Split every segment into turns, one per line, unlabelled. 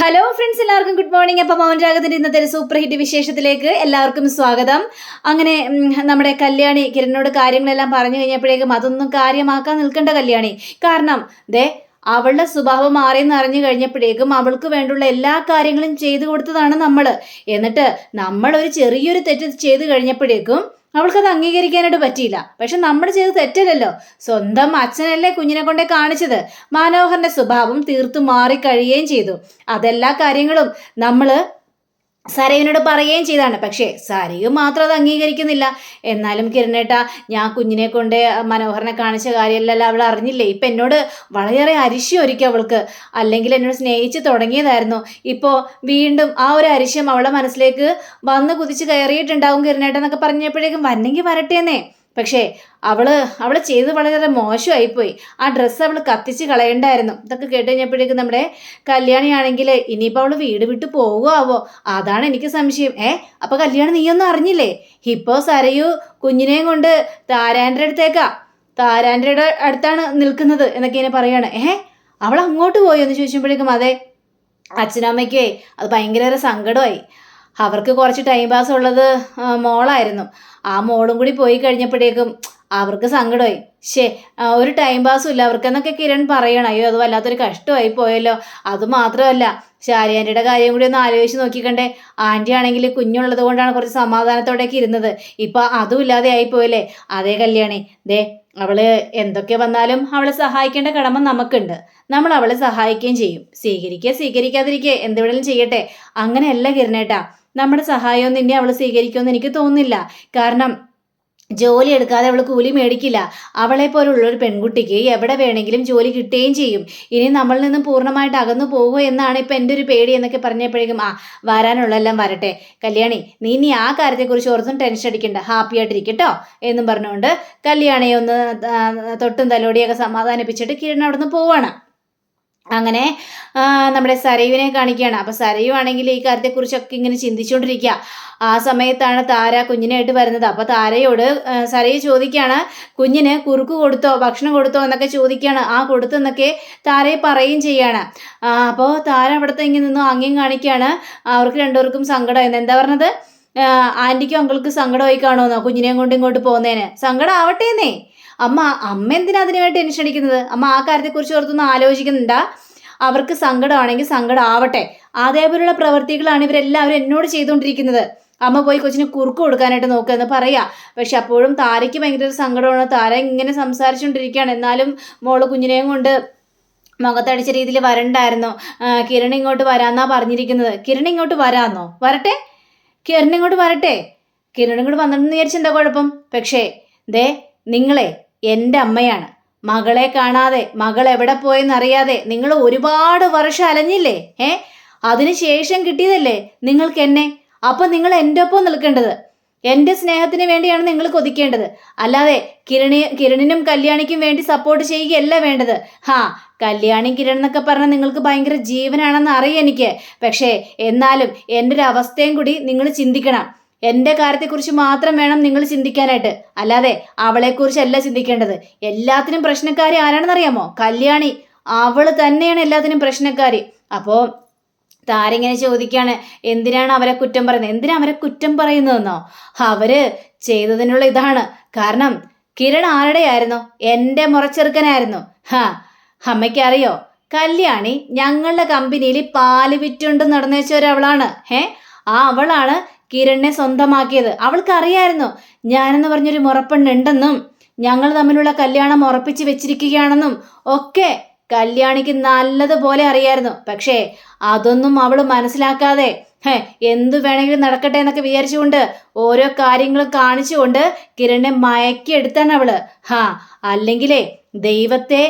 Hello friends എല്ലാവർക്കും good morning അപ്പം മൗൻ രാഗത്തിന്റെ ഇന്നത്തെ ഒരു സൂപ്പർ ഹിറ്റ് വിശേഷത്തിലേക്ക് എല്ലാവർക്കും സ്വാഗതം. അങ്ങനെ നമ്മുടെ കല്യാണി കിരണിനോട് കാര്യങ്ങളെല്ലാം പറഞ്ഞു കഴിഞ്ഞപ്പോഴേക്കും അതൊന്നും കാര്യമാക്കാൻ നിൽക്കേണ്ട കല്യാണി. കാരണം ദേ അവളുടെ സ്വഭാവം മാറിയെന്ന് അറിഞ്ഞു കഴിഞ്ഞപ്പോഴേക്കും അവൾക്ക് വേണ്ടുള്ള എല്ലാ കാര്യങ്ങളും ചെയ്തു കൊടുത്തതാണ് നമ്മൾ എന്നിട്ട് നമ്മൾ ഒരു ചെറിയൊരു തെറ്റ് ചെയ്തു കഴിഞ്ഞപ്പോഴേക്കും അവൾക്കത് അംഗീകരിക്കാനായിട്ട് പറ്റിയില്ല. പക്ഷെ നമ്മൾ ചെയ്ത് തെറ്റല്ലല്ലോ. സ്വന്തം അച്ഛനല്ലേ കുഞ്ഞിനെ കൊണ്ടേ കാണിച്ചത്. മനോഹറിന്റെ സ്വഭാവം തീർത്തും മാറിക്കഴിയുകയും ചെയ്തു. അതെല്ലാ കാര്യങ്ങളും നമ്മൾ സരയുനോട് പറയുകയും ചെയ്താണ്. പക്ഷേ സരയു മാത്രം അത് അംഗീകരിക്കുന്നില്ല. എന്നാലും കിരണേട്ട ഞാൻ കുഞ്ഞിനെ കൊണ്ട് മനോഹരനെ കാണിച്ച കാര്യമല്ലല്ലോ അവൾ അറിഞ്ഞില്ലേ? ഇപ്പം എന്നോട് വളരെയേറെ അരിശി ഒരുക്കി അവൾക്ക്. അല്ലെങ്കിൽ എന്നോട് സ്നേഹിച്ച് തുടങ്ങിയതായിരുന്നു. ഇപ്പോൾ വീണ്ടും ആ ഒരു അരിശം അവളെ മനസ്സിലേക്ക് വന്ന് കുതിച്ച് കയറിയിട്ടുണ്ടാവും കിരണേട്ട എന്നൊക്കെ പറഞ്ഞപ്പോഴേക്കും വന്നെങ്കിൽ വരട്ടേന്നേ. പക്ഷേ അവൾ അവൾ ചെയ്ത് വളരെ മോശമായിപ്പോയി. ആ ഡ്രസ്സ് അവൾ കത്തിച്ച് കളയണ്ടായിരുന്നു. ഇതൊക്കെ കേട്ട് കഴിഞ്ഞപ്പോഴേക്കും നമ്മുടെ കല്യാണിയാണെങ്കിൽ ഇനിയിപ്പോൾ അവൾ വീട് വിട്ട് പോകുമാവോ അതാണ് എനിക്ക് സംശയം. ഏ അപ്പൊ കല്യാണം നീയൊന്നും അറിഞ്ഞില്ലേ? ഹിപ്പോ സരയു കുഞ്ഞിനെയും കൊണ്ട് താരാന്റെ അടുത്തേക്കാ. താരാന്റെ അടുത്താണ് നിൽക്കുന്നത് എന്നൊക്കെ ഇങ്ങനെ പറയാണ്. ഏ അവൾ അങ്ങോട്ട് പോയോ? എന്ന് ചോദിച്ചപ്പോഴേക്കും അതെ അച്ഛനമ്മയ്ക്കേ അത് ഭയങ്കര സങ്കടമായി. അവർക്ക് കുറച്ച് ടൈം പാസ് ഉള്ളത് മോളായിരുന്നു. ആ മോളും കൂടി പോയി കഴിഞ്ഞപ്പോഴേക്കും അവർക്ക് സങ്കടമായി. ശേ ഒരു ടൈം പാസ്സും ഇല്ല. അവർക്കെന്നൊക്കെ കിരൺ പറയണം. അയ്യോ അത് വല്ലാത്തൊരു കഷ്ടമായി പോയല്ലോ. അത് മാത്രമല്ല ശാരി ആന്റിയുടെ കാര്യം കൂടി ഒന്ന് ആലോചിച്ച് നോക്കിക്കണ്ടേ. ആന്റി ആണെങ്കിൽ കുഞ്ഞുള്ളത് കൊണ്ടാണ് കുറച്ച് സമാധാനത്തോടെയൊക്കെ ഇരുന്നത്. ഇപ്പം അതും ഇല്ലാതെ ആയിപ്പോയല്ലേ? അതേ കല്യാണി. ദേ അവൾ എന്തൊക്കെ വന്നാലും അവളെ സഹായിക്കേണ്ട കടമ നമുക്കുണ്ട്. നമ്മൾ അവളെ സഹായിക്കുകയും ചെയ്യും. സ്വീകരിക്കുക സ്വീകരിക്കാതിരിക്കുക. എന്തെവിടെയും ചെയ്യട്ടെ. അങ്ങനെയല്ല കിരണേട്ടാ നമ്മുടെ സഹായമൊന്നും നിന്നെ അവൾ സ്വീകരിക്കുമെന്ന് എനിക്ക് തോന്നുന്നില്ല. കാരണം ജോലി എടുക്കാതെ അവൾ കൂലി മേടിക്കില്ല. അവളെ പോലുള്ള ഒരു പെൺകുട്ടിക്ക് എവിടെ വേണമെങ്കിലും ജോലി കിട്ടുകയും ചെയ്യും. ഇനി നമ്മളിൽ നിന്ന് പൂർണമായിട്ട് അകന്നു പോകുമോ എന്നാണ് ഇപ്പം എന്റെ ഒരു പേടി എന്നൊക്കെ പറഞ്ഞപ്പോഴേക്കും ആ വരാനുള്ളതെല്ലാം വരട്ടെ. കല്യാണി നീ ഇനി ആ കാര്യത്തെക്കുറിച്ച് ഓർത്തും ടെൻഷൻ അടിക്കണ്ട. ഹാപ്പി ആയിട്ടിരിക്കട്ടോ എന്നും പറഞ്ഞുകൊണ്ട് കല്യാണിയെ ഒന്ന് തൊട്ടും തലോടിയൊക്കെ സമാധാനിപ്പിച്ചിട്ട് കിരൺ അവിടെ നിന്ന് പോവാണ്. അങ്ങനെ നമ്മുടെ സരയുവിനെ കാണിക്കുകയാണ്. അപ്പോൾ സരയു ആണെങ്കിൽ ഈ കാര്യത്തെക്കുറിച്ചൊക്കെ ഇങ്ങനെ ചിന്തിച്ചുകൊണ്ടിരിക്കുക. ആ സമയത്താണ് താര കുഞ്ഞിനായിട്ട് വരുന്നത്. അപ്പോൾ താരയോട് സരയെ ചോദിക്കുകയാണ് കുഞ്ഞിന് കുറുക്ക് കൊടുത്തോ ഭക്ഷണം കൊടുത്തോ എന്നൊക്കെ ചോദിക്കുകയാണ്. ആ കൊടുത്തെന്നൊക്കെ താരയെ പറയുകയും ചെയ്യാണ് അപ്പോൾ താര അവിടുത്തെ ഇങ്ങനെ നിന്നും ആംഗ്യം കാണിക്കുകയാണ്. അവർക്ക് രണ്ടുപേർക്കും സങ്കടമായിരുന്നു എന്താ പറഞ്ഞത്? ആന്റിക്കും അങ്കിൾക്ക് സങ്കടമായി കാണുമെന്നോ കുഞ്ഞിനെയും കൊണ്ട് ഇങ്ങോട്ട് പോകുന്നതിന്? സങ്കടം ആവട്ടേന്നേ അമ്മ അമ്മ എന്തിനാ അതിനു വേണ്ടി ടെൻഷൻ അടിക്കുന്നത്? അമ്മ ആ കാര്യത്തെക്കുറിച്ച് ഓർത്തൊന്നും ആലോചിക്കുന്നുണ്ടാ? അവർക്ക് സങ്കടമാണെങ്കിൽ സങ്കടം ആവട്ടെ അതേപോലെയുള്ള പ്രവൃത്തികളാണ് ഇവരെല്ലാവരും എന്നോട് ചെയ്തുകൊണ്ടിരിക്കുന്നത്. അമ്മ പോയി കൊച്ചിന് കുറുക്ക് കൊടുക്കാനായിട്ട് നോക്കുക എന്ന് പറയാ. പക്ഷെ അപ്പോഴും താരയ്ക്ക് ഭയങ്കര ഒരു സങ്കടമാണ്. താര ഇങ്ങനെ സംസാരിച്ചുകൊണ്ടിരിക്കുകയാണ്. എന്നാലും മോൾ കുഞ്ഞിനെയും കൊണ്ട് മുഖത്തടിച്ച രീതിയിൽ വരണ്ടായിരുന്നു. കിരൺ ഇങ്ങോട്ട് വരാന്നാ പറഞ്ഞിരിക്കുന്നത്. കിരൺ ഇങ്ങോട്ട് വരാന്നോ? വരട്ടെ. കിരൺ ഇങ്ങോട്ട് വരട്ടെ. കിരൺ ഇങ്ങോട്ട് വന്നിട്ടെന്ന് വിചാരിച്ചെന്താ കുഴപ്പം? പക്ഷേ ദേ നിങ്ങളെ എന്റെ അമ്മയാണ്. മകളെ കാണാതെ മകൾ എവിടെ പോയെന്നറിയാതെ നിങ്ങൾ ഒരുപാട് വർഷം അലഞ്ഞില്ലേ? ഏ? അതിനുശേഷം കിട്ടിയതല്ലേ നിങ്ങൾക്ക് എന്നെ? അപ്പം നിങ്ങൾ എന്റെ ഒപ്പം നിൽക്കേണ്ടത്. എന്റെ സ്നേഹത്തിന് വേണ്ടിയാണ് നിങ്ങൾ കൊതിക്കേണ്ടത്. അല്ലാതെ കിരണി കിരണിനും കല്യാണിക്കും വേണ്ടി സപ്പോർട്ട് ചെയ്യുകയല്ല വേണ്ടത്. ഹാ കല്യാണി കിരൺ എന്നൊക്കെ പറഞ്ഞാൽ നിങ്ങൾക്ക് ഭയങ്കര ജീവനാണെന്ന് അറിയാം എനിക്ക്. പക്ഷേ എന്നാലും എന്റെ ഒരു അവസ്ഥയും കൂടി നിങ്ങൾ ചിന്തിക്കണം. എന്റെ കാര്യത്തെക്കുറിച്ച് മാത്രം വേണം നിങ്ങൾ ചിന്തിക്കാനായിട്ട്. അല്ലാതെ അവളെക്കുറിച്ചല്ല ചിന്തിക്കേണ്ടത്. എല്ലാത്തിനും പ്രശ്നക്കാരി ആരാണെന്നറിയാമോ? കല്യാണി. അവൾ തന്നെയാണ് എല്ലാത്തിനും പ്രശ്നക്കാരി. അപ്പോൾ താരിങ്ങനെ ചോദിക്കുകയാണ് എന്തിനാണ് അവരെ കുറ്റം പറയുന്നത്? എന്തിനാണ് അവരെ കുറ്റം പറയുന്നതെന്നോ? അവർ ചെയ്തതിനുള്ള ഇതാണ്. കാരണം കിരൺ ആരുടെയായിരുന്നു? എന്റെ മുറച്ചെറുക്കനായിരുന്നു. ഹാ അമ്മയ്ക്കറിയോ? കല്യാണി ഞങ്ങളുടെ കമ്പനിയിൽ പാൽ വിറ്റുകൊണ്ട് നടന്നു വെച്ച ഒരവളാണ് ഏ ആ അവളാണ് കിരണിനെ സ്വന്തമാക്കിയത്. അവൾക്കറിയായിരുന്നു ഞാനെന്ന് പറഞ്ഞൊരു മുറപ്പെണ്ണുണ്ടെന്നും ഞങ്ങൾ തമ്മിലുള്ള കല്യാണം ഉറപ്പിച്ച് വെച്ചിരിക്കുകയാണെന്നും ഒക്കെ കല്യാണിക്ക് നല്ലതുപോലെ അറിയായിരുന്നു. പക്ഷേ അതൊന്നും അവൾ മനസ്സിലാക്കാതെ ഹേ എന്തു വേണമെങ്കിലും നടക്കട്ടെ എന്നൊക്കെ വിചാരിച്ചുകൊണ്ട് ഓരോ കാര്യങ്ങളും കാണിച്ചുകൊണ്ട് കിരണിനെ മയക്കിയെടുത്താണ് അവൾ. ഹാ അല്ലെങ്കിലേ ദൈവത്തെ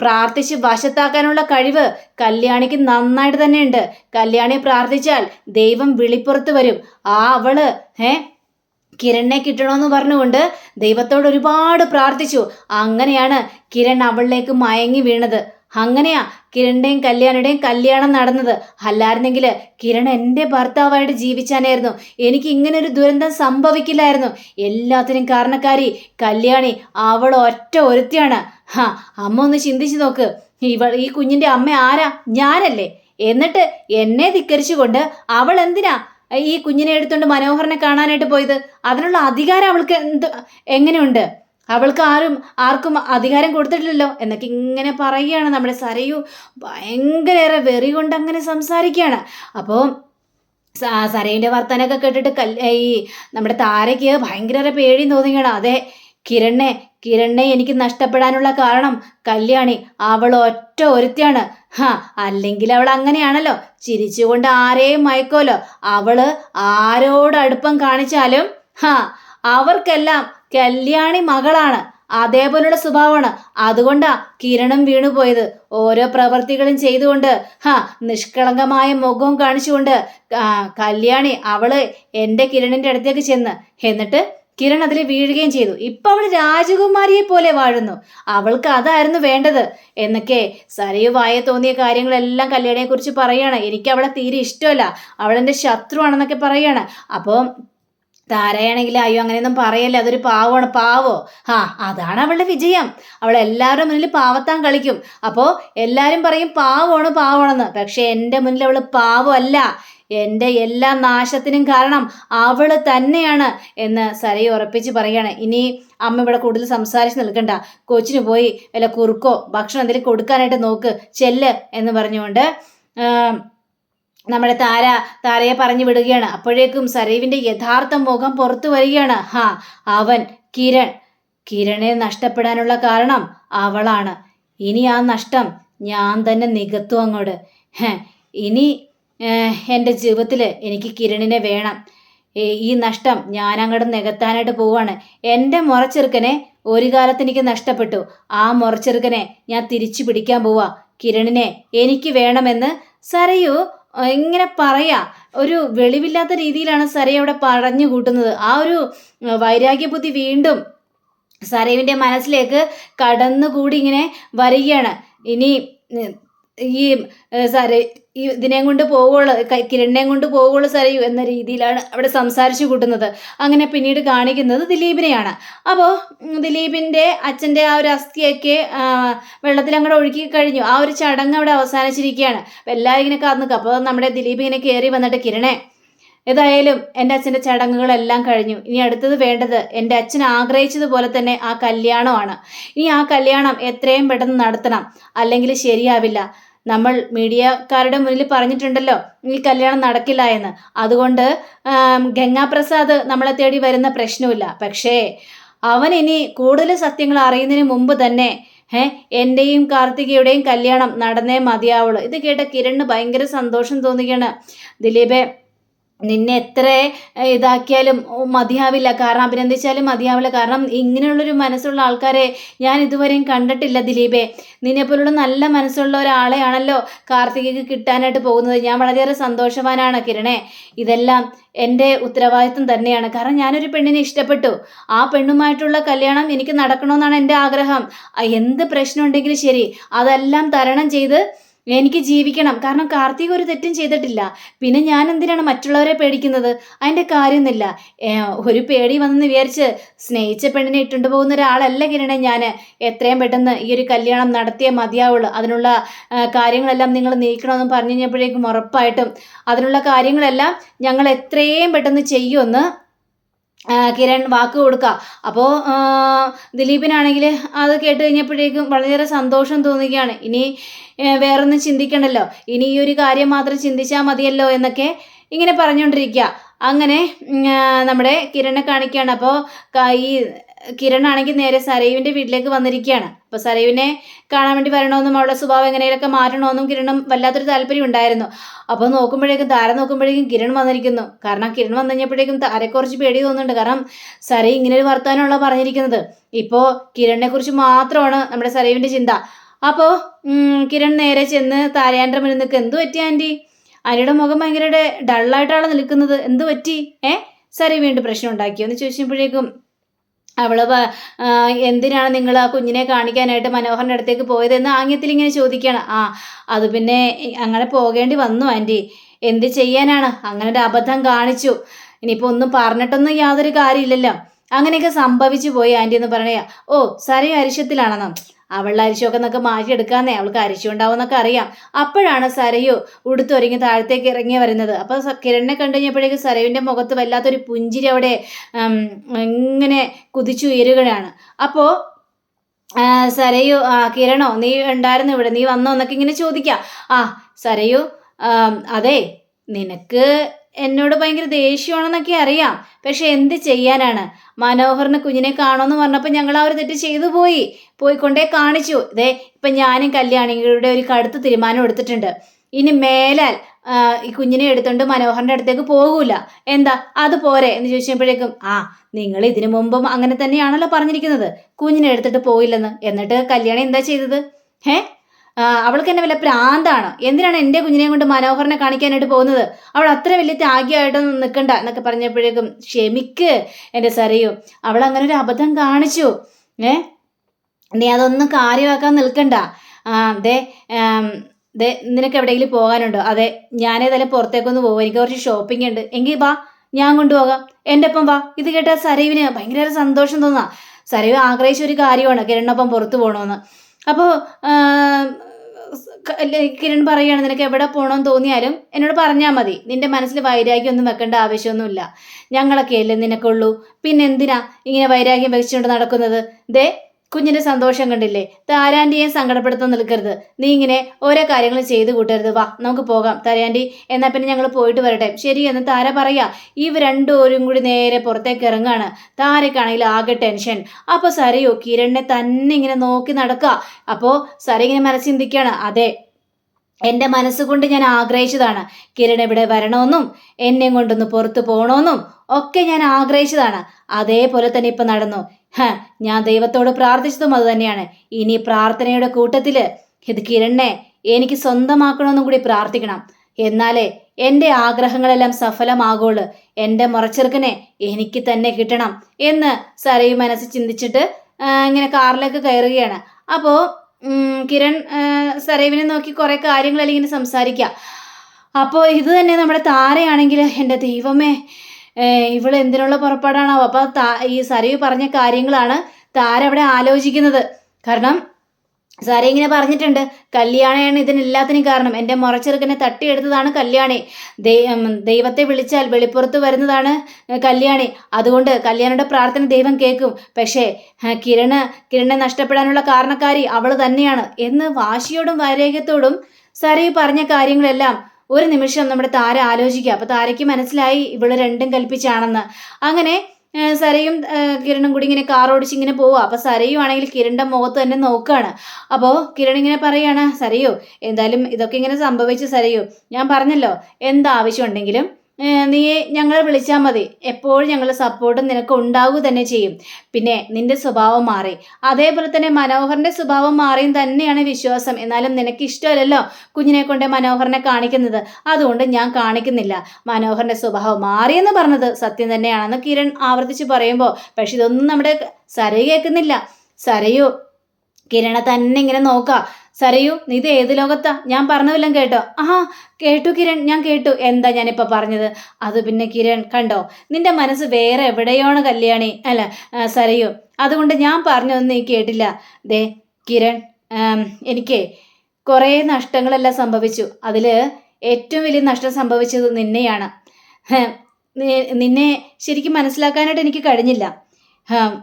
പ്രാർത്ഥിച്ച് വശത്താക്കാനുള്ള കഴിവ് കല്യാണിക്ക് നന്നായിട്ട് തന്നെ ഉണ്ട് കല്യാണി പ്രാർത്ഥിച്ചാൽ ദൈവം വിളിപ്പുറത്ത് വരും. ആ അവൾ ഏ കിരണിനെ കിട്ടണമെന്ന് പറഞ്ഞുകൊണ്ട് ദൈവത്തോട് ഒരുപാട് പ്രാർത്ഥിച്ചു. അങ്ങനെയാണ് കിരൺ അവളിലേക്ക് മയങ്ങി വീണത്. അങ്ങനെയാ കിരണിന്റെയും കല്യാണിയുടെയും കല്യാണം നടന്നത്. അല്ലായിരുന്നെങ്കിൽ കിരൺ എന്റെ ഭർത്താവായിട്ട് ജീവിച്ചാനായിരുന്നു. എനിക്ക് ഇങ്ങനെ ഒരു ദുരന്തം സംഭവിക്കില്ലായിരുന്നു. എല്ലാത്തിനും കാരണക്കാരി കല്യാണി അവൾ ഒറ്റ ഒരുത്തിയാണ്. ഹാ അമ്മ ഒന്ന് ചിന്തിച്ചു നോക്ക്. ഇവൾ ഈ കുഞ്ഞിന്റെ അമ്മ ആരാ? ഞാനല്ലേ. എന്നിട്ട് എന്നെ ധിക്കരിച്ചുകൊണ്ട് അവൾ എന്തിനാ ഈ കുഞ്ഞിനെ എടുത്തുകൊണ്ട് മനോഹരനെ കാണാനായിട്ട് പോയത്? അതിനുള്ള അധികാരം അവൾക്ക് എന്ത് എങ്ങനെയുണ്ട്? അവൾക്ക് ആരും ആർക്കും അധികാരം കൊടുത്തിട്ടില്ലല്ലോ എന്നൊക്കെ ഇങ്ങനെ പറയുകയാണ് നമ്മുടെ സരയു. ഭയങ്കരേറെ വെറി കൊണ്ട് അങ്ങനെ സംസാരിക്കുകയാണ്. അപ്പോൾ സരയുടെ വർത്തനൊക്കെ കേട്ടിട്ട് കൽ ഈ നമ്മുടെ താരയ്ക്ക് ഭയങ്കര പേടിയും തോന്നിയാണ് അതെ കിരണ്ണെ കിരണ്ണെ എനിക്ക് നഷ്ടപ്പെടാനുള്ള കാരണം കല്യാണി അവൾ ഒറ്റ ഒരുത്തിയാണ്. ഹാ അല്ലെങ്കിൽ അവൾ അങ്ങനെയാണല്ലോ. ചിരിച്ചുകൊണ്ട് ആരെയും മയക്കോലോ അവൾ ആരോട് അടുപ്പം കാണിച്ചാലും ഹാ അവർക്കെല്ലാം കല്യാണി മകളാണ്. അതേപോലുള്ള സ്വഭാവമാണ്. അതുകൊണ്ടാ കിരണം വീണുപോയത്. ഓരോ പ്രവൃത്തികളും ചെയ്തുകൊണ്ട് ഹാ നിഷ്കളങ്കമായ മുഖവും കാണിച്ചുകൊണ്ട് കല്യാണി അവൾ എന്റെ കിരണിന്റെ അടുത്തേക്ക് ചെന്ന്. എന്നിട്ട് കിരൺ അതിൽ വീഴുകയും ചെയ്തു. ഇപ്പൊ അവൾ രാജകുമാരിയെ പോലെ വാഴുന്നു. അവൾക്ക് അതായിരുന്നു വേണ്ടത്. എന്നൊക്കെ സരയു വായ തോന്നിയ കാര്യങ്ങളെല്ലാം കല്യാണിയെ കുറിച്ച് പറയാണ്. എനിക്ക് അവളെ തീരെ ഇഷ്ടമല്ല. അവളെന്റെ ശത്രുവാണെന്നൊക്കെ പറയാണ്. അപ്പോൾ താരയാണെങ്കിൽ അയ്യോ അങ്ങനെയൊന്നും പറയല്ലേ അതൊരു പാവമാണ് പാവോ? ആ അതാണ് അവളുടെ വിജയം. അവൾ എല്ലാവരുടെ മുന്നിൽ പാവത്താൻ കളിക്കും. അപ്പോൾ എല്ലാവരും പറയും പാവമാണ് പാവമാണെന്ന്. പക്ഷെ എന്റെ മുന്നിൽ അവൾ പാവമല്ല. എന്റെ എല്ലാ നാശത്തിനും കാരണം അവൾ തന്നെയാണ് എന്ന് സരയെ ഉറപ്പിച്ച് പറയുകയാണ്. ഇനി അമ്മ ഇവിടെ കൂടുതൽ സംസാരിച്ച് നിൽക്കണ്ട. കൊച്ചിന് പോയി വല്ല കുറുക്കോ ഭക്ഷണം എന്തെങ്കിലും കൊടുക്കാനായിട്ട് നോക്ക് ചെല്ല് എന്ന് പറഞ്ഞുകൊണ്ട് നമ്മുടെ താര താരയെ പറഞ്ഞു വിടുകയാണ്. അപ്പോഴേക്കും സരീവിന്റെ യഥാർത്ഥ മുഖം പുറത്തു വരികയാണ്. ഹാ അവൻ കിരൺ. കിരണെ നഷ്ടപ്പെടാനുള്ള കാരണം അവളാണ്. ഇനി ആ നഷ്ടം ഞാൻ തന്നെ നികത്തും അങ്ങോട്ട്. ഇനി എന്റെ ജീവിതത്തിൽ എനിക്ക് കിരണിനെ വേണം. ഈ നഷ്ടം ഞാൻ അങ്ങോട്ട് നികത്താനായിട്ട് പോവാണ്. എന്റെ മുറച്ചെറുക്കനെ ഒരു കാലത്ത് എനിക്ക് നഷ്ടപ്പെട്ടു. ആ മുറച്ചെറുക്കനെ ഞാൻ തിരിച്ചു പിടിക്കാൻ പോവാ. കിരണിനെ എനിക്ക് വേണമെന്ന് സരയു ഇങ്ങനെ പറയാ ഒരു വെളിവില്ലാത്ത രീതിയിലാണ് സരയ അവിടെ പറഞ്ഞു കൂട്ടുന്നത്. ആ ഒരു വൈരാഗ്യബുദ്ധി വീണ്ടും സരയുവിന്റെ മനസ്സിലേക്ക് കടന്നുകൂടി ഇങ്ങനെ വരികയാണ്. ഇനി ഈ സാറേ ഈ ഇതിനെയും കൊണ്ട് പോവുള്ളൂ കിരണിനെയും കൊണ്ട് പോവുള്ളൂ സരയു എന്ന രീതിയിലാണ് അവിടെ സംസാരിച്ചു കൂട്ടുന്നത്. അങ്ങനെ പിന്നീട് കാണിക്കുന്നത് ദിലീപിനെയാണ്. അപ്പോൾ ദിലീപിന്റെ അച്ഛന്റെ ആ ഒരു അസ്ഥിയൊക്കെ വെള്ളത്തിൽ അങ്ങോട്ട് ഒഴുക്കി കഴിഞ്ഞു. ആ ഒരു ചടങ്ങ് അവിടെ അവസാനിച്ചിരിക്കുകയാണ്. എല്ലാവരും ഇങ്ങനെ കാർന്നു അപ്പോൾ നമ്മുടെ ദിലീപ് ഇങ്ങനെ കയറി വന്നിട്ട് കിരണേ ഏതായാലും എന്റെ അച്ഛന്റെ ചടങ്ങുകളെല്ലാം കഴിഞ്ഞു. ഇനി അടുത്തത് വേണ്ടത് എന്റെ അച്ഛൻ ആഗ്രഹിച്ചതുപോലെ തന്നെ ആ കല്യാണമാണ്. ഇനി ആ കല്യാണം എത്രയും പെട്ടെന്ന് നടത്തണം. അല്ലെങ്കിൽ ശരിയാവില്ല. നമ്മൾ മീഡിയക്കാരുടെ മുന്നിൽ പറഞ്ഞിട്ടുണ്ടല്ലോ ഈ കല്യാണം നടക്കില്ല എന്ന്. അതുകൊണ്ട് ഗംഗാപ്രസാദ് നമ്മളെ തേടി വരുന്ന പ്രശ്നമില്ല പക്ഷേ അവൻ ഇനി കൂടുതൽ സത്യങ്ങൾ അറിയുന്നതിന് മുമ്പ് തന്നെ ഏ എന്റെയും കാർത്തികയുടെയും കല്യാണം നടന്നേ മതിയാവുള്ളൂ. ഇത് കേട്ട കിരണ് ഭയങ്കര സന്തോഷം തോന്നുകയാണ്. ദിലീപേ നിന്നെ എത്ര ഇതാക്കിയാലും മതിയാവില്ല. കാരണം അഭിനന്ദിച്ചാലും മതിയാവില്ല. കാരണം ഇങ്ങനെയുള്ളൊരു മനസ്സുള്ള ആൾക്കാരെ ഞാൻ ഇതുവരെയും കണ്ടിട്ടില്ല ദിലീപേ. നിന്നെപ്പോലുള്ള നല്ല മനസ്സുള്ള ഒരാളെയാണല്ലോ കാർത്തികയ്ക്ക് കിട്ടാനായിട്ട് പോകുന്നത്. ഞാൻ വളരെയേറെ സന്തോഷവാനാണ് കിരണേ. ഇതെല്ലാം എന്റെ ഉത്തരവാദിത്വം തന്നെയാണ്. കാരണം ഞാനൊരു പെണ്ണിനെ ഇഷ്ടപ്പെട്ടു. ആ പെണ്ണുമായിട്ടുള്ള കല്യാണം എനിക്ക് നടക്കണമെന്നാണ് എന്റെ ആഗ്രഹം. എന്ത് പ്രശ്നം ഉണ്ടെങ്കിലും ശരി അതെല്ലാം തരണം ചെയ്ത് എനിക്ക് ജീവിക്കണം. കാരണം കാർത്തിക് ഒരു തെറ്റും ചെയ്തിട്ടില്ല. പിന്നെ ഞാൻ എന്തിനാണ് മറ്റുള്ളവരെ പേടിക്കുന്നത്? അതിന്റെ കാര്യമൊന്നുമില്ല. ഒരു പേടി വന്നെന്ന് വിചാരിച്ച് സ്നേഹിച്ച പെണ്ണിനെ ഇട്ടുകൊണ്ട് പോകുന്ന ഒരാളല്ല കിരണെ ഞാൻ എത്രയും പെട്ടെന്ന് ഈ ഒരു കല്യാണം നടത്തിയേ മതിയാവുള്ളൂ. അതിനുള്ള കാര്യങ്ങളെല്ലാം നിങ്ങൾ നീക്കണമെന്ന് പറഞ്ഞു കഴിഞ്ഞപ്പോഴേക്കും ഉറപ്പായിട്ടും അതിനുള്ള കാര്യങ്ങളെല്ലാം ഞങ്ങൾ എത്രയും പെട്ടെന്ന് ചെയ്യുമെന്ന് കിരൺ വാക്ക് കൊടുക്കുക അപ്പോൾ ദിലീപിനാണെങ്കിൽ അത് കേട്ട് കഴിഞ്ഞപ്പോഴേക്കും വളരെയേറെ സന്തോഷം തോന്നുകയാണ്. ഇനി വേറൊന്നും ചിന്തിക്കണ്ടല്ലോ. ഇനി ഈ ഒരു കാര്യം മാത്രം ചിന്തിച്ചാൽ മതിയല്ലോ എന്നൊക്കെ ഇങ്ങനെ പറഞ്ഞുകൊണ്ടിരിക്കുക അങ്ങനെ നമ്മുടെ കിരണെ കാണിക്കുകയാണ് അപ്പോൾ ഈ കിരണാണെങ്കിൽ നേരെ സരയുവിന്റെ വീട്ടിലേക്ക് വന്നിരിക്കുകയാണ്. അപ്പോൾ സരയുവിനെ കാണാൻ വേണ്ടി വരണമെന്നും അവളുടെ സ്വഭാവം എങ്ങനെയൊക്കെ മാറ്റണമെന്നും കിരണം വല്ലാത്തൊരു താല്പര്യം ഉണ്ടായിരുന്നു. അപ്പോൾ നോക്കുമ്പോഴേക്കും താര നോക്കുമ്പോഴേക്കും കിരൺ വന്നിരിക്കുന്നു. കാരണം കിരൺ വന്നു കഴിഞ്ഞപ്പോഴേക്കും താരെ കുറച്ച് പേടി തോന്നുന്നുണ്ട്. കാരണം സരയ് ഇങ്ങനെ ഒരു വർത്തമാനമുള്ള പറഞ്ഞിരിക്കുന്നത്. കിരണിനെ കുറിച്ച് മാത്രമാണ് നമ്മുടെ സരയുവിന്റെ ചിന്ത. അപ്പോൾ കിരൺ നേരെ ചെന്ന് താരയാന്റെ മുന്നിൽ നിൽക്കുക എന്ത് പറ്റി ആന്റി? ആന്റിയുടെ മുഖം ഭയങ്കര ഡള്ളായിട്ടാണ് നിൽക്കുന്നത്? എന്ത് പറ്റി? ഏ? സരി വീണ്ടും പ്രശ്നം ഉണ്ടാക്കിയോ എന്ന് ചോദിച്ചപ്പോഴേക്കും അവൾ എന്തിനാണ് നിങ്ങൾ ആ കുഞ്ഞിനെ കാണിക്കാനായിട്ട് മനോഹറിന്റെ അടുത്തേക്ക് പോയതെന്ന് ആംഗ്യത്തിൽ ഇങ്ങനെ ചോദിക്കുകയാണ്. ആ അത് പിന്നെ അങ്ങനെ പോകേണ്ടി വന്നു ആന്റി. എന്ത് ചെയ്യാനാണ്? അങ്ങനെ ഒരു അബദ്ധം കാണിച്ചു. ഇനിയിപ്പോൾ ഒന്നും പറഞ്ഞിട്ടൊന്നും യാതൊരു കാര്യമില്ലല്ലോ. അങ്ങനെയൊക്കെ സംഭവിച്ചു പോയി ആന്റി എന്ന് പറയാ ഓ സരയും അരിശത്തിലാണെന്നോ. അവളുടെ അരിശമൊക്കെ നമുക്ക് മാറ്റിയെടുക്കാന്നേ അവൾക്ക് അരിശമുണ്ടാവുമെന്നൊക്കെ അറിയാം. അപ്പോഴാണ് സരയു ഉടുത്തൊരുങ്ങി താഴത്തേക്ക് ഇറങ്ങി വരുന്നത്. അപ്പോൾ കിരണിനെ കണ്ടു കഴിഞ്ഞപ്പോഴേക്കും മുഖത്ത് വല്ലാത്തൊരു പുഞ്ചിരി അവിടെ ഇങ്ങനെ കുതിച്ചുയരുകയാണ് അപ്പോ സരയു ആ കിരണോ നീ ഉണ്ടായിരുന്നു ഇവിടെ നീ വന്നോ എന്നൊക്കെ ഇങ്ങനെ ചോദിക്കാം. ആ സരയു അതെ നിനക്ക് എന്നോട് ഭയങ്കര ദേഷ്യമാണെന്നൊക്കെ അറിയാം. പക്ഷെ എന്ത് ചെയ്യാനാണ്? മനോഹറിന് കുഞ്ഞിനെ കാണുമെന്ന് പറഞ്ഞപ്പോൾ ഞങ്ങൾ ആ ഒരു തെറ്റ് ചെയ്തു പോയി. പോയിക്കൊണ്ടേ കാണിച്ചു. ഇതേ ഇപ്പം ഞാനും കല്യാണികളുടെ ഒരു കടുത്ത തീരുമാനം എടുത്തിട്ടുണ്ട്. ഇനി മേലാൽ ഈ കുഞ്ഞിനെ എടുത്തുകൊണ്ട് മനോഹറിന്റെ അടുത്തേക്ക് പോകൂല. എന്താ? അത് പോരെ എന്ന് ചോദിച്ചപ്പോഴേക്കും ആ നിങ്ങൾ ഇതിനു മുമ്പും അങ്ങനെ തന്നെയാണല്ലോ പറഞ്ഞിരിക്കുന്നത്. കുഞ്ഞിനെ എടുത്തിട്ട് പോയില്ലെന്ന്. എന്നിട്ട് കല്യാണം എന്താ ചെയ്തത്? ഏ അവൾക്ക് എന്നെ വല്ല പ്രാന്താണ്. എന്തിനാണ് എന്റെ കുഞ്ഞിനെ കൊണ്ട് മനോഹരനെ കാണിക്കാനായിട്ട് പോകുന്നത്? അവൾ അത്ര വലിയ ത്യാഗിയായിട്ടൊന്നും നിൽക്കണ്ട എന്നൊക്കെ പറഞ്ഞപ്പോഴേക്കും ക്ഷമിക്ക് എന്റെ സറിയു അവൾ അങ്ങനെ ഒരു അബദ്ധം കാണിച്ചു. ഏ? നീ അതൊന്നും കാര്യമാക്കാൻ നിൽക്കണ്ട. ദേ ദേ നിനക്ക് എവിടെയെങ്കിലും പോകാനുണ്ടോ? അതെ ഞാനേതായാലും പുറത്തേക്കൊന്ന് പോകും എനിക്ക് കുറച്ച് ഷോപ്പിംഗ് ഉണ്ട്. എങ്കിൽ വാ ഞാൻ കൊണ്ടുപോകാം. എന്റെ ഒപ്പം വാ. ഇത് കേട്ട സരയുവിന് ഭയങ്കര സന്തോഷം തോന്നാ. സരയു ആഗ്രഹിച്ച ഒരു കാര്യമാണ് കിരണിനൊപ്പം പുറത്തു പോകണമെന്ന് അപ്പോൾ കിരൺ പറയുകയാണ് നിനക്ക് എവിടെ പോകണമെന്ന് തോന്നിയാലും എന്നോട് പറഞ്ഞാൽ മതി. നിന്റെ മനസ്സിൽ വൈരാഗ്യം ഒന്നും വെക്കേണ്ട ആവശ്യമൊന്നുമില്ല. ഞങ്ങളൊക്കെയല്ലേ നിനക്കുള്ളൂ. പിന്നെ എന്തിനാ ഇങ്ങനെ വൈരാഗ്യം വെച്ചുകൊണ്ട് നടക്കുന്നത്? ദേ കുഞ്ഞിന്റെ സന്തോഷം കണ്ടില്ലേ? താരാന്റിയെ സങ്കടപ്പെടുത്താൻ നിൽക്കരുത്. നീ ഇങ്ങനെ ഓരോ കാര്യങ്ങൾ ചെയ്തു കൂട്ടരുത്. വാ നമുക്ക് പോകാം. താരാന്റി എന്നാൽ പിന്നെ ഞങ്ങൾ പോയിട്ട് വരട്ടെ. ശരി എന്ന് താര പറയാ. ഇവ രണ്ടുപേരും കൂടി നേരെ പുറത്തേക്ക് ഇറങ്ങാണ്. താരക്കാണെങ്കിൽ ആകെ ടെൻഷൻ. അപ്പോൾ സരയോ കിരണിനെ തന്നെ ഇങ്ങനെ നോക്കി നടക്കുക അപ്പോൾ സര ഇങ്ങനെ മനസ്സിന്തിക്കാണ്. അതെ എന്റെ മനസ്സുകൊണ്ട് ഞാൻ ആഗ്രഹിച്ചതാണ്. കിരൺ ഇവിടെ വരണമെന്നും എന്നെ കൊണ്ടൊന്ന് പുറത്തു പോകണമെന്നും ഒക്കെ ഞാൻ ആഗ്രഹിച്ചതാണ്. അതേപോലെ തന്നെ ഇപ്പം നടന്നു. ഹ ഞാൻ ദൈവത്തോട് പ്രാർത്ഥിച്ചതും അത് തന്നെയാണ്. ഇനി പ്രാർത്ഥനയുടെ കൂട്ടത്തിൽ ഇത് കിരണ്ണെ എനിക്ക് സ്വന്തമാക്കണമെന്നും കൂടി പ്രാർത്ഥിക്കണം. എന്നാലേ എന്റെ ആഗ്രഹങ്ങളെല്ലാം സഫലമാകുള്ളൂ. എന്റെ മുറച്ചെറുക്കനെ എനിക്ക് തന്നെ കിട്ടണം എന്ന് സരയു മനസ്സ് ചിന്തിച്ചിട്ട് ഇങ്ങനെ കാറിലേക്ക് കയറുകയാണ്. അപ്പോൾ കിരൺ സരൈവിനെ നോക്കി കുറേ കാര്യങ്ങളെല്ലാം ഇങ്ങനെ സംസാരിക്കുക അപ്പോൾ ഇത് തന്നെ നമ്മുടെ താരയാണെങ്കിൽ എന്റെ ദൈവമേ ഇവൾ എന്തിനുള്ള പുറപ്പാടാണോ അപ്പോൾ ഈ സരയു പറഞ്ഞ കാര്യങ്ങളാണ് താര അവിടെ ആലോചിക്കുന്നത്. കാരണം സാര ഇങ്ങനെ പറഞ്ഞിട്ടുണ്ട് കല്യാണയാണ് ഇതിനെല്ലാത്തിനും കാരണം. എന്റെ മുറച്ചെറുക്കനെ തട്ടിയെടുത്തതാണ് കല്യാണി. ദൈവത്തെ വിളിച്ചാൽ വെളിപ്പുറത്ത് വരുന്നതാണ് കല്യാണി. അതുകൊണ്ട് കല്യാണിയുടെ പ്രാർത്ഥന ദൈവം കേൾക്കും. പക്ഷേ കിരണ് കിരണിനെ നഷ്ടപ്പെടാനുള്ള കാരണക്കാരി അവൾ തന്നെയാണ്. എന്ന് വാശിയോടും വൈരാഗ്യത്തോടും സരയു പറഞ്ഞ കാര്യങ്ങളെല്ലാം ഒരു നിമിഷം നമ്മുടെ താര ആലോചിക്കുക. അപ്പോൾ താരയ്ക്ക് മനസ്സിലായി ഇവൾ രണ്ടും കൽപ്പിച്ചാണെന്ന്. അങ്ങനെ സരയും കിരണും കൂടി ഇങ്ങനെ കാർ ഓടിച്ച് ഇങ്ങനെ പോവുക. അപ്പോൾ സരയും ആണെങ്കിൽ കിരണിന്റെ മുഖത്ത് തന്നെ നോക്കുകയാണ്. അപ്പോൾ കിരൺ ഇങ്ങനെ പറയുകയാണ് സരയോ എന്തായാലും ഇതൊക്കെ ഇങ്ങനെ സംഭവിച്ചു സരയോ ഞാൻ പറഞ്ഞല്ലോ എന്താവശ്യം ഉണ്ടെങ്കിലും നീ ഞങ്ങളെ വിളിച്ചാൽ മതി. എപ്പോഴും ഞങ്ങളുടെ സപ്പോർട്ട് നിനക്ക് ഉണ്ടാവുക തന്നെ ചെയ്യും. പിന്നെ നിന്റെ സ്വഭാവം മാറി. അതേപോലെ തന്നെ മനോഹറിന്റെ സ്വഭാവം മാറിയും തന്നെയാണ് വിശ്വാസം. എന്നാലും നിനക്ക് ഇഷ്ടമല്ലല്ലോ കുഞ്ഞിനെ കൊണ്ട് മനോഹറിനെ കാണിക്കുന്നത്. അതുകൊണ്ട് ഞാൻ കാണിക്കുന്നില്ല. മനോഹറിന്റെ സ്വഭാവം മാറിയെന്ന് പറഞ്ഞത് സത്യം തന്നെയാണെന്ന് കിരൺ ആവർത്തിച്ച് പറയുമ്പോൾ പക്ഷെ ഇതൊന്നും നമ്മുടെ സരയു കേൾക്കുന്നില്ല. സരയു കിരണ തന്നെ ഇങ്ങനെ നോക്കാം. സരയു നീ ഇത് ഏത് ലോകത്താ? ഞാൻ പറഞ്ഞതെല്ലാം കേട്ടോ. ആ കേട്ടു കിരൺ ഞാൻ കേട്ടു. എന്താ ഞാനിപ്പോൾ പറഞ്ഞത്? അത് പിന്നെ കിരൺ കണ്ടോ? നിന്റെ മനസ്സ് വേറെ എവിടെയാണ് കല്യാണി? അല്ല സരയു അതുകൊണ്ട് ഞാൻ പറഞ്ഞതൊന്നും നീ കേട്ടില്ല. ദേ കിരൺ എനിക്ക് കുറേ നഷ്ടങ്ങളെല്ലാം സംഭവിച്ചു. അതിൽ ഏറ്റവും വലിയ നഷ്ടം സംഭവിച്ചത് നിന്നെയാണ്. നിന്നെ ശരിക്കും മനസ്സിലാക്കാനായിട്ട് എനിക്ക് കഴിഞ്ഞില്ല.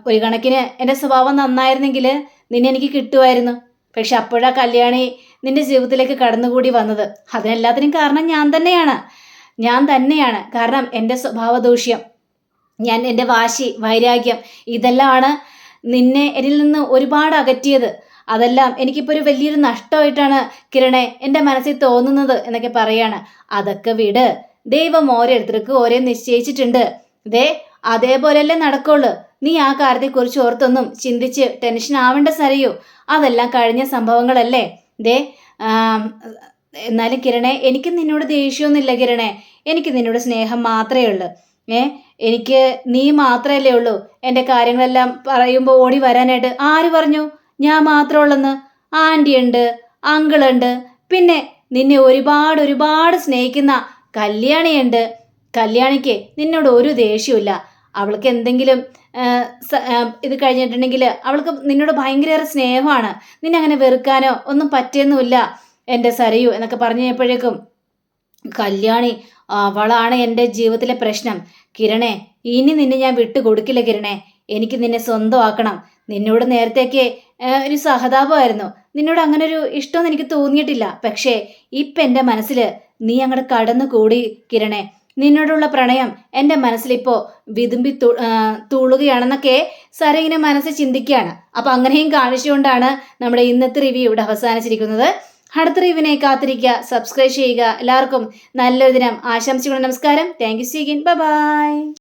ഒരു കണക്കിന് എന്റെ സ്വഭാവം നന്നായിരുന്നെങ്കിൽ നിന്നെ എനിക്ക് കിട്ടുമായിരുന്നു പക്ഷെ അപ്പോഴാ കല്യാണി നിന്റെ ജീവിതത്തിലേക്ക് കടന്നുകൂടി വന്നത്. അതിനെല്ലാത്തിനും കാരണം ഞാൻ തന്നെയാണ്. ഞാൻ തന്നെയാണ്. കാരണം എന്റെ സ്വഭാവദൂഷ്യം ഞാൻ എന്റെ വാശി വൈരാഗ്യം ഇതെല്ലാമാണ് നിന്നെ എന്നിൽ നിന്ന് ഒരുപാട് അകറ്റിയത്. അതെല്ലാം എനിക്കിപ്പോൾ ഒരു വലിയൊരു നഷ്ടമായിട്ടാണ് കിരണെ എന്റെ മനസ്സിൽ തോന്നുന്നത് എന്നൊക്കെ പറയാണ്. അതൊക്കെ വിട്. ദൈവം ഓരോരുത്തർക്ക് ഓരോ നിശ്ചയിച്ചിട്ടുണ്ട്. ദേ അതേപോലെയല്ലേ നടക്കുള്ളൂ. നീ ആ കാര്യത്തെക്കുറിച്ച് ഓർത്തൊന്നും ചിന്തിച്ച് ടെൻഷൻ ആവേണ്ട സരയോ. അതെല്ലാം കഴിഞ്ഞ സംഭവങ്ങളല്ലേ? ദേ എന്നാലും കിരണേ എനിക്ക് നിന്നോട് ദേഷ്യമൊന്നുമില്ല കിരണേ. എനിക്ക് നിന്നോട് സ്നേഹം മാത്രമേ ഉള്ളൂ. ഏ എനിക്ക് നീ മാത്രമല്ലേ ഉള്ളൂ. എന്റെ കാര്യങ്ങളെല്ലാം പറയുമ്പോൾ ഓടി വരാനായിട്ട് ആര് പറഞ്ഞു? ഞാൻ മാത്രമുള്ളെന്ന് ആന്റി ഉണ്ട് അങ്കിളുണ്ട് പിന്നെ നിന്നെ ഒരുപാട് ഒരുപാട് സ്നേഹിക്കുന്ന കല്യാണിയുണ്ട്. കല്യാണിക്ക് നിന്നോട് ഒരു ദേഷ്യമില്ല അവൾക്ക് എന്തെങ്കിലും ഇത് കഴിഞ്ഞിട്ടുണ്ടെങ്കിൽ അവൾക്ക് നിന്നോട് ഭയങ്കരേറെ സ്നേഹമാണ്. നിന്നെ അങ്ങനെ വെറുക്കാനോ ഒന്നും പറ്റിയൊന്നുമില്ല എന്റെ സരയു എന്നൊക്കെ പറഞ്ഞു കഴിഞ്ഞപ്പോഴേക്കും കല്യാണി അവളാണ് എന്റെ ജീവിതത്തിലെ പ്രശ്നം. കിരണേ ഇനി നിന്നെ ഞാൻ വിട്ടുകൊടുക്കില്ല കിരണേ. എനിക്ക് നിന്നെ സ്വന്തമാക്കണം. നിന്നോട് നേരത്തേക്ക് ഒരു സഹതാപമായിരുന്നു. നിന്നോട് അങ്ങനെ ഒരു ഇഷ്ടമൊന്നും എനിക്ക് തോന്നിയിട്ടില്ല. പക്ഷേ ഇപ്പം എന്റെ മനസ്സിൽ നീ അങ്ങോട്ട് കടന്നു കൂടി കിരണേ. നിന്നോടുള്ള പ്രണയം എന്റെ മനസ്സിലിപ്പോൾ വിതുമ്പി തൂളുകയാണെന്നൊക്കെ സര ഇങ്ങനെ മനസ്സിൽ ചിന്തിക്കുകയാണ്. അപ്പോൾ അങ്ങനെയും കാണിച്ചുകൊണ്ടാണ് നമ്മുടെ ഇന്നത്തെ റിവ്യൂ ഇവിടെ അവസാനിച്ചിരിക്കുന്നത്. അടുത്ത റിവ്യൂവിനെ കാത്തിരിക്കുക സബ്സ്ക്രൈബ് ചെയ്യുക. എല്ലാവർക്കും നല്ലൊരു ദിനം. ആശംസിക്കുന്നു നമസ്കാരം. Thank you സീഗിൻ by